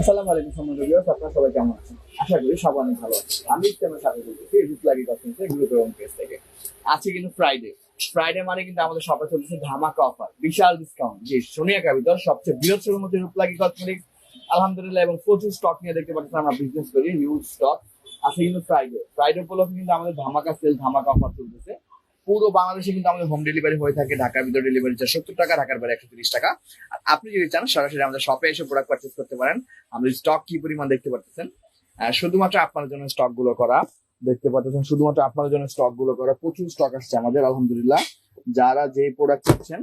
আসসালামু আলাইকুম সম্মানিত ভিউয়ার্স আপনারা সবাই কেমন আছেন? আশা করি সবাই অনেক ভালো আছেন। আমি লাগি পেজ থেকে। কিন্তু ফ্রাইডে ফ্রাইডে মানে কিন্তু আমাদের শপে চলতেছে ধামাকা অফার বিশাল ডিসকাউন্ট যে সোনিয়া ক্যাপিটাল সবচেয়ে শোরুম হচ্ছে রূপ লাগি কসমেটিক্স আলহামদুলিল্লাহ, এবং প্রচুর স্টক নিয়ে দেখতে পাচ্ছেন আমরা বিজনেস করি হিউজ স্টক আজকে কিন্তু ফ্রাইডে ফ্রাইডে উপলক্ষে কিন্তু আমাদের ধামাকা সেল ধামাকা অফার চলতেছে। পুরো বাংলাদেশে কিন্তু আমাদের হোম ডেলিভারি হয়ে থাকে, ঢাকার ভিতরে ডেলিভারি চার্জ সত্তর টাকা, ঢাকার বাইরে একশো তিরিশ টাকা। আর আপনি যদি চান, সরাসরি আমাদের শপে এসে প্রোডাক্ট পারচেস করতে পারেন। আমাদের স্টক কি পরিমাণ দেখতে পাচ্ছেন শুধুমাত্র আপনার জন্য স্টকগুলো করা দেখতে পাচ্ছেন শুধুমাত্র আপনার জন্য স্টকগুলো করা প্রচুর স্টক আসছে আমাদের, আলহামদুলিল্লাহ। যারা যে প্রোডাক্ট চাচ্ছেন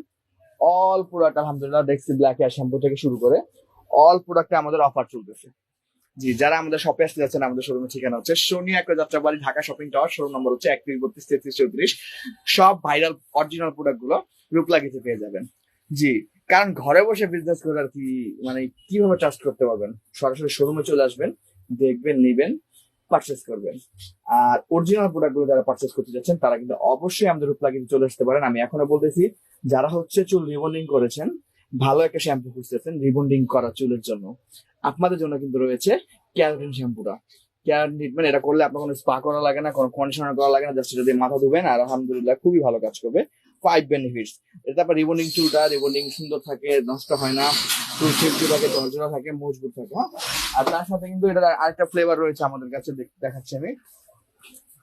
অল প্রোডাক্ট আলহামদুলিল্লাহ ডেক্সি ব্ল্যাক হেয়ার শ্যাম্পু থেকে শুরু করে অল প্রোডাক্টে আমাদের অফার চলতেছে। জি, যারা আমাদের শপে আসতে যাচ্ছেন, আমাদের শোরুমের ঠিকানা হচ্ছে সোনি একটা Jatrabari Dhaka shopping tower showroom number হচ্ছে একত্রিশ, বত্রিশ, তেত্রিশ, চৌত্রিশ। সব ভাইরাল অরিজিনাল প্রোডাক্টগুলো রূপলাগিতে পেয়ে যাবেন। জি, কারণ ঘরে বসে বিজনেস করে আর কি মানে কীভাবে ট্রাস্ট করতে পারবেন? সরাসরি শোরুমে চলে আসবেন, দেখবেন, নিবেন পারচেস করবেন। আর অরিজিনাল প্রোডাক্টগুলো যারা পারচেস করতে যাচ্ছেন, তারা কিন্তু অবশ্যই আমাদের রূপলাগিতে চলে আসতে পারেন। আমি এখনও বলতেছি, যারা হচ্ছে চুল রিবন্ডিং করেছেন, ভালো একটা শ্যাম্পু খুঁজতেছেন রিবন্ডিং করা চুলের জন্য। আপনাদের জন্য কিন্তু রয়েছে ক্যারাটিন শ্যাম্পুটা ক্যারাটিন ট্রিটমেন্ট এটা করলে আপনার কোনো স্পা করা লাগে না, কোনো কন্ডিশনার করা লাগে না জাস্ট যদি মাথা ধুবেন আর আলহামদুলিল্লাহ খুবই ভালো কাজ করবে। ফাইভ বেনিফিটস এটা তারপর রিবনিং চুলটা রিবন্ডিং সুন্দর থাকে, নষ্ট হয় না। চুল থাকে, ঝরঝরা থাকে, মজবুত থাকে হ্যাঁ? আর তার সাথে কিন্তু এটা আরেকটা ফ্লেভার রয়েছে আমাদের কাছে, দেখ- দেখাচ্ছি আমি।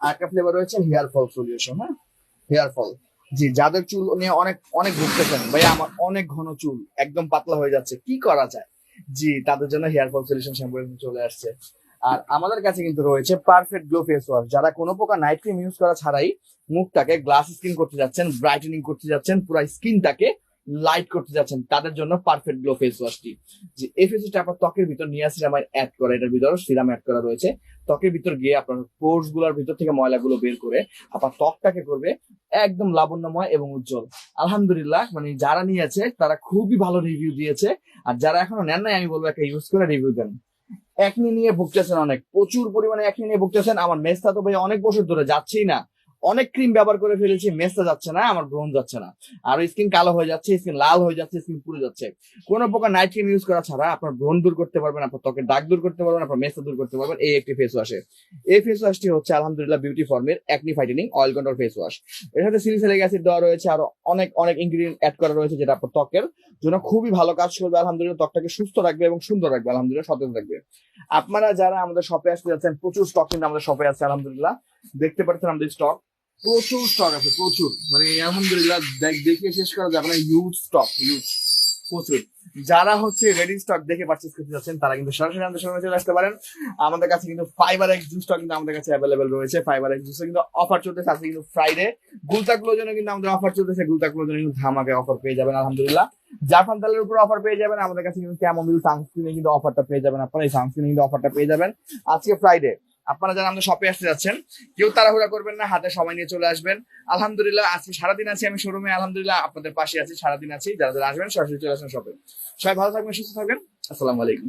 আরেকটা ফ্লেভার রয়েছে হেয়ার ফল সলিউশন হ্যাঁ? হেয়ার ফল জি, যাদের চুল নিয়ে অনেক অনেক ভুগতেছেন ভাই আমার অনেক ঘন চুল, একদম পাতলা হয়ে যাচ্ছে, কি করা যায়? জি, তাদের জন্য হেয়ার ফল সলিউশন শ্যাম্পু চলে আসছে। আর আমাদের কাছে কিন্তু রয়েছে পারফেক্ট গ্লো ফেস ওয়াশ যারা কোনো প্রকার নাইট ক্রিম ইউজ করা ছাড়াই মুখটাকে গ্লাস স্কিন করতে যাচ্ছেন ব্রাইটেনিং করতে যাচ্ছেন, পুরো স্কিনটাকে লাইট করতে যাচ্ছেন, তাদের জন্য পারফেক্ট গ্লো ফেস ওয়াশটি যে এই ফেস ওয়াশটা আপনার ত্বকের ভিতর নিয়াসিনামাইড অ্যাড করা, এটার ভিতরে সিরাম অ্যাড করা রয়েছে। ত্বকের ভিতর গিয়ে আপনার পোর্সগুলোর ভিতর থেকে ময়লাগুলো বের করে আপনার ত্বকটাকে করবে একদম লাবণ্যময় এবং উজ্জ্বল। আলহামদুলিল্লাহ মানে যারা নিয়েছে, তারা খুবই ভালো রিভিউ দিয়েছে। আর যারা এখনও নেন নাই, আমি বলব একটা ইউজ করে রিভিউ দেন। একনি নিয়ে ভুগতেছেন অনেক, প্রচুর পরিমাণে একনি নিয়ে ভুগতেছেন। আমার মেস্তা তো ভাই অনেক বছর ধরে যাচ্ছেই না। অনেক ক্রিম ব্যবহার করে ফেলেছি মেসটা যাচ্ছে না, আমার ব্রণ যাচ্ছে না। আর স্কিন কালো হয়ে যাচ্ছে স্কিন লাল হয়ে যাচ্ছে স্কিন পুড়ে যাচ্ছে। কোনো প্রকার নাইট ক্রিম ইউজ করা ছাড়া আপনার ব্রণ দূর করতে পারবেন, আপনার ত্বকের দাগ দূর করতে পারবেন, আপনার মেসটা দূর করতে পারবেন, এই একটি ফেস ওয়াশে এই ফেস ওয়াশটি হচ্ছে আলহামদুলিল্লাহ বিউটি ফর্মের acne fighting oil control face wash এর সাথে সিলিসালিক অ্যাসিড দেওয়া রয়েছে, আরও অনেক অনেক ইনগ্রিডিয়েন্ট অ্যাড করা রয়েছে যেটা আপনার ত্বকের জন্য খুবই ভালো কাজ করবে, আলহামদুলিল্লাহ ত্বকটাকে সুস্থ রাখবে এবং সুন্দর রাখবে, আলহামদুলিল্লাহ সতেজ রাখবে। আপনারা যারা আমাদের শপে আসতে যাচ্ছেন, প্রচুর স্টক কিন্তু আমাদের শপে আছে, আলহামদুলিল্লাহ। দেখতে পাচ্ছেন আমাদের স্টক প্রচুর স্টক আছে, প্রচুর। মানে আলহামদুলিল্লাহ, দেখ- শেষ করা যাবে না ইউজ স্টক ইউজ প্রচুর। যারা হচ্ছে রেডি স্টক দেখে পারচেস করতে যাচ্ছেন, তারা কিন্তু সরাসরি আমাদের সঙ্গে চলে আসতে পারেন। আমাদের কাছে কিন্তু ফাইবার এক্স জুসটা কিন্তু আমাদের কাছে অ্যাভেলেবেল রয়েছে। ফাইবার এক্স জুসে কিন্তু অফার চলতেছে আজকে কিন্তু ফ্রাইডে গুলতাগুলোর জন্য কিন্তু আমাদের অফার চলতেছে গুলতাগুলোর জন্য কিন্তু ধামাকে অফার পেয়ে যাবেন, আলহামদুলিল্লাহ। জাফান তেলের উপর অফার পেয়ে যাবেন, আমাদের কাছে কিন্তু ক্যামোমিল সানস্ক্রিনে কিন্তু অফারটা পেয়ে যাবেন আপনারা, এই সানস্ক্রিনে কিন্তু অফারটা পেয়ে যাবেন। আজকে ফ্রাইডে আপনারা যারা আমাদের শপে আসতে যাচ্ছেন, কেউ তাড়াহুড়া করবেন না, হাতে সময় নিয়ে চলে আসবেন। আলহামদুলিল্লাহ, আজকে সারাদিন আছি আমি শোরুমে আলহামদুলিল্লাহ, আপনাদের পাশে আছি, সারাদিন আছি। যারা যারা আসবেন, সরাসরি চলে আসবেন শপে সবাই ভালো থাকবেন, সুস্থ থাকবেন। আসসালামু আলাইকুম।